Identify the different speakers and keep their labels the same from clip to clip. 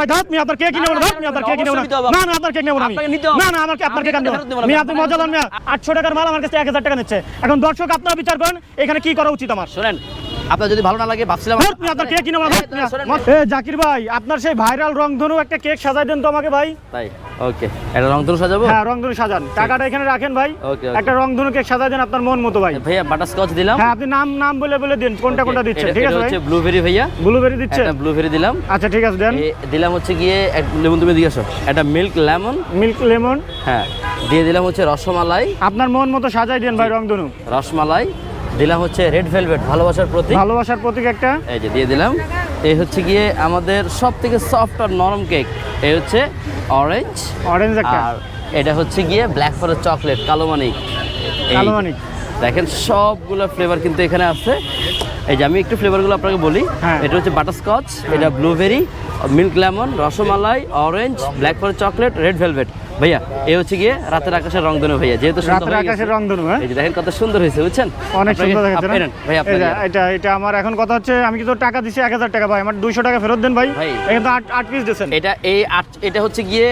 Speaker 1: আমি আপনার কেক কিনে নেব না, আমি আপনার কেক কিনে নেব না। না, না, আপনার কেক নেব না আমি।
Speaker 2: আপনাকে নিতে হবে।
Speaker 1: না, না, আমাকে- আপনার কেক আমি
Speaker 2: আপনাকে ফেরত দেবো
Speaker 1: আমি আপনি মজা লন 800 টাকার মাল আমার কাছে 1000 টাকা নিচ্ছে। এখন দর্শক আপনারা বিচার করেন, এখানে কি করা উচিত আমার
Speaker 2: শোনেন আপনার যদি ভালো না লাগে ভাবছিলাম
Speaker 1: আপনার কেক কিনে। এ, জাকির ভাই আপনার সেই ভাইরাল রংধনু একটা কেক সাজাই দেন তো আমাকে ভাই।
Speaker 2: তাই? ওকে। এটা রংধনু সাজাবো?
Speaker 1: হ্যাঁ রংধনু সাজান। টাকাটা এখানে রাখেন ভাই।
Speaker 2: ওকে।
Speaker 1: একটা রংধনু কেক সাজাই দেন আপনার মন মতো ভাই।
Speaker 2: ভাইয়া বাটারস্কচ দিলাম।
Speaker 1: হ্যাঁ আপনি নাম নাম বলে বলে দিন কোনটা কোনটা দিচ্ছেন ঠিক আছে ভাই?
Speaker 2: হচ্ছে ব্লুবেরি ভাইয়া।
Speaker 1: ব্লুবেরি দিচ্ছেন?
Speaker 2: একটা ব্লুবেরি দিলাম।
Speaker 1: আচ্ছা ঠিক আছে দেন।
Speaker 2: দিলাম হচ্ছে গিয়ে লেমন তুমি দিয়ে আসো। একটা মিল্ক লেমন
Speaker 1: মিল্ক লেমন
Speaker 2: হ্যাঁ দিয়ে দিলাম হচ্ছে রসমালাই।
Speaker 1: আপনার মন মতো সাজাই দেন ভাই রংধনু।
Speaker 2: রসমালাই। দিলাম হচ্ছে রেড ভেলভেট ভালোবাসার প্রতীক।
Speaker 1: ভালোবাসার প্রতীক একটা।
Speaker 2: এই যে দিয়ে দিলাম। এই হচ্ছে গিয়ে আমাদের সব থেকে সফট আর নরম কেক এই হচ্ছে অরেঞ্জ
Speaker 1: অরেঞ্জ
Speaker 2: আর এটা হচ্ছে গিয়ে ব্ল্যাক ফরেস্ট চকলেট কালো মানিক।
Speaker 1: কালো মানিক।
Speaker 2: দেখেন সবগুলো ফ্লেভার কিন্তু এখানে আছে। এই যে আমি একটু ফ্লেভারগুলো আপনাকে বলি।
Speaker 1: হ্যাঁ।
Speaker 2: এটা হচ্ছে বাটারস্কচ এটা blueberry milk lemon rasmalai orange black forest chocolate red velvet ভাইয়া এই হচ্ছে গিয়ে রাতের আকাশের রংধনু ভাইয়া যেহেতু
Speaker 1: রাতের আকাশের। রংধনু হ্যাঁ
Speaker 2: এই যে দেখেন কত সুন্দর হয়েছে বুঝছেন
Speaker 1: অনেক সুন্দর দেখেছে
Speaker 2: আপনি
Speaker 1: না?
Speaker 2: নেন, ভাই আপনি
Speaker 1: এই যে,
Speaker 2: নেন।
Speaker 1: এটা এটা আমার এখন কথা হচ্ছে আমি কিন্তু টাকা দিছি এক হাজার টাকা ভাই আমার দুইশো টাকা ফেরত দেন ভাই
Speaker 2: এটা
Speaker 1: এখানে তো আট আট পিস দিয়েছেন
Speaker 2: এটা এই আট এটা হচ্ছে গিয়ে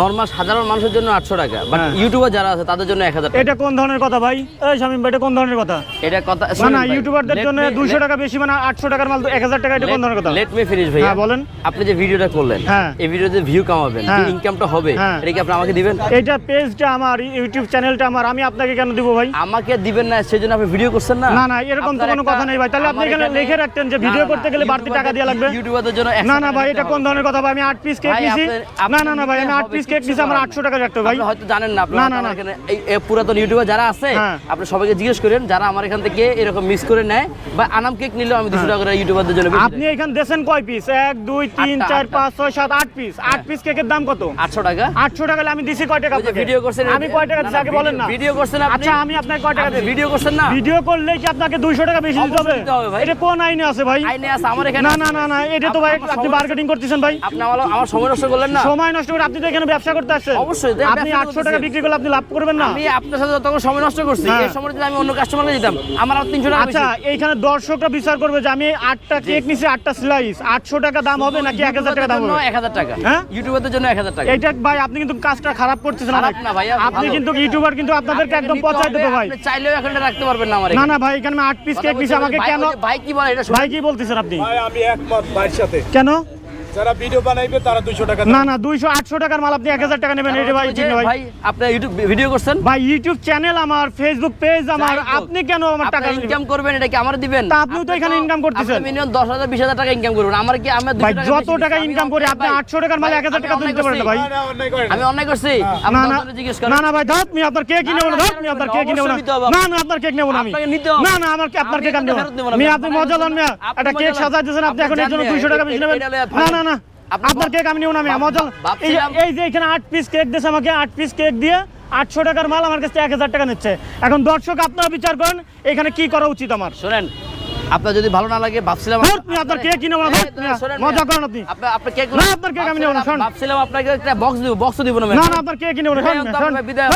Speaker 2: নর্মাল সাধারণ মানুষের জন্য আটশো টাকা বাট
Speaker 1: হ্যাঁ।
Speaker 2: ইউটিউবার যারা আছে তাদের জন্য এক হাজার টাকা।
Speaker 1: এটা কোন ধরনের কথা ভাই? এই শামিম ভাই এটা কোন ধরনের কথা?
Speaker 2: এটা কথা
Speaker 1: না না ইউটিউবারদের জন্য দুইশো টাকা বেশি মানে আটশো টাকার মাল এক হাজার টাকা এটা কোন ধরনের কথা?
Speaker 2: লেট মি ফিনিশ ভাইয়া।
Speaker 1: হ্যাঁ, বলেন।
Speaker 2: আপনি যে ভিডিওটা করলেন
Speaker 1: হ্যাঁ।
Speaker 2: এই ভিডিওতে ভিউ কামাবেন যে
Speaker 1: হ্যাঁ।
Speaker 2: ইনকামটা হবে। এটা কি আপনি আমাকে দিবেন?
Speaker 1: এইটা পেজটা আমার ইউটিউব চ্যানেলটা আমার আমি আপনাকে কেন দিব ভাই?
Speaker 2: আমাকে দিবেন না সেজন্য আপনি ভিডিও করছেন না?
Speaker 1: না না এরকম তো কোনো কথা নেই ভাই। তাহলে আপনি এখানে লিখে রাখতেন যে ভিডিও করতে গেলে বাড়তি টাকা দেওয়া লাগবে।
Speaker 2: ইউটিউবারদের জন্য
Speaker 1: না না ভাই এটা কোন ধরনের কথা ভাই? আমি আট পিস কেক
Speaker 2: ভাই,
Speaker 1: না না না ভাই আমি
Speaker 2: নিতে
Speaker 1: আট
Speaker 2: হবে,
Speaker 1: পিস কেক
Speaker 2: কিচ্ছু
Speaker 1: নিছি আমার টাকা রাখতে ভাই।
Speaker 2: হয়তো জানেন না আপনারা
Speaker 1: না, না,
Speaker 2: এখানে এই এই পুরাতন ইউটিউবার যারা আছে
Speaker 1: হ্যাঁ।
Speaker 2: আপনি সবাইকে জিজ্ঞেস করেন যারা আমার এখান থেকে এরকম মিস করে নেয় বা আনাম কেক নিলেও আমি দুশো টাকা করে ইউটিউবারদের জন্য
Speaker 1: আপনি এখানে দেন কয় পিস এক দুই তিন
Speaker 2: আটটা,
Speaker 1: চার
Speaker 2: আটটা।
Speaker 1: পাঁচ ছয় সাত আট পিস আট পিস কেকের দাম কত?
Speaker 2: আটশো টাকা।
Speaker 1: আটশো টাকা আমি দিছি কয় টাকা আপনাকে?
Speaker 2: ভিডিও করছেন
Speaker 1: আমি কয় টাকা দিছি আগে বলেন না।
Speaker 2: ভিডিও করছেন আপনি?
Speaker 1: আচ্ছা আমি আপনাকে কয় টাকা দিই
Speaker 2: ভিডিও করছেন না?
Speaker 1: ভিডিও করলে কি আপনাকে দুইশো টাকা বেশি দিতে হবে। এটা কোন আইনে আছে ভাই?
Speaker 2: আইনে আছে আমার এখানে
Speaker 1: না না না না এটা তো ভাই আপনি মার্কেটিং করতেছেন ভাই।
Speaker 2: আপনি আমার আমার সময় নষ্ট করলেন না?
Speaker 1: সময় নষ্ট করে আপনি তো এখানে ব্যবসা করতে আসছেন?
Speaker 2: অবশ্যই,
Speaker 1: আপনি
Speaker 2: ব্যবসা
Speaker 1: আটশো টাকা বিক্রি করলে আপনি লাভ করবেন না?
Speaker 2: আমি আপনার সাথে যতক্ষণ সময় নষ্ট করছি
Speaker 1: হ্যাঁ।
Speaker 2: এই সময় যদি আমি অন্য কাস্টমারকে দিতাম আমার আর তিনশো টাকা
Speaker 1: আচ্ছা এইখানে দর্শকরা বিচার করবে যে আমি আটটা কেক নিছি আটটা স্লাইস আটশো টাকা দাম হবে নাকি এক হাজার টাকা দাম হবে?
Speaker 2: এক হাজার টাকা।
Speaker 1: হ্যাঁ?
Speaker 2: ইউটিউবারদের জন্য এক হাজার টাকা।
Speaker 1: এইটা ভাই আপনি কিন্তু কাজটা খারাপ করতেছেন না ভাই। আপনি কিন্তু ইউটিউবার কিন্তু আপনাদেরকে একদম পচাই দেবো ভাই।
Speaker 2: আপনি চাইলেও এখন রাখতে পারবেন না আমার।
Speaker 1: না না ভাই এখানে আমি আট পিস কেক নিছি আমাকে কেন
Speaker 2: ভাই কি বলে এটা
Speaker 1: ভাই কি বলতেছেন আপনি?
Speaker 3: ভাই আমি একমত ভাইয়ের সাথে।
Speaker 1: কেন?
Speaker 3: যারা ভিডিও বানাইবে তারা দুশো টাকা
Speaker 1: না না দুইশো আটশো টাকার মাল আপনি এক হাজার টাকা নেবেন এটা ভাই ঠিক ভাই।
Speaker 2: ভাই আপনি ইউটিউব ভিডিও করছেন?
Speaker 1: ভাই ইউটিউব চ্যানেল আমার ফেসবুক পেজ আমার আপনি কেন আমার টাকা
Speaker 2: ইনকাম করবেন এটা কি আমার দিবেন?
Speaker 1: তা আপনিও তো এখানে income করতেছেন।
Speaker 2: মিনিমাম দশ হাজার টাকা ইনকাম করবেন। আমার কি আমার
Speaker 1: ভাই যত টাকা ইনকাম করে আপনি আটশো টাকার মালে এক হাজার টাকা দিতে পারেন ভাই।
Speaker 3: না, না,
Speaker 2: আমি অন্যায় করছি। আপনি
Speaker 1: না না
Speaker 2: জিজ্ঞেস করেন।
Speaker 1: না না ভাই ধাত আমি আপনার কেক কিনে নেব না ধাত আপনার কেক কিনে নেব। না। না না আপনার কেক নেব না আমি।
Speaker 2: আপনাকে নিতে হবে।
Speaker 1: না না আমার আপনার কেক আমি
Speaker 2: এটা
Speaker 1: নেব
Speaker 2: না।
Speaker 1: আমি আপনি মজা লন মিয়া
Speaker 2: আপনি
Speaker 1: কেক সাজাই দিয়েছেন আপনি এখন এর জন্য
Speaker 2: জানেন,
Speaker 1: দুইশো টাকা বেশি নেবেন। না না না?
Speaker 2: আপনি
Speaker 1: আপনার কেক আমি নেব না আমি এই যে এখানে আট পিস কেক দিয়েছে আমাকে আট পিস কেক দিয়ে আটশো টাকার মাল আমার কাছে এক হাজার টাকা নিচ্ছে। এখন দর্শক আপনারা বিচার করেন এখানে কি করা উচিত আমার?
Speaker 2: শোনেন আপনার যদি ভালো না লাগে ভাবছিলাম
Speaker 1: আপনার কেক কিনে
Speaker 2: শোনেন,
Speaker 1: মজা করেন আপনি।
Speaker 2: আপনি আপনার কেক
Speaker 1: না, আপনার কেক আমি নেব না,
Speaker 2: ভাবছিলাম আপনাকে একটা বক্স দিব বক্স দিব না
Speaker 1: না আপনার কেক কিনে
Speaker 2: বিদায়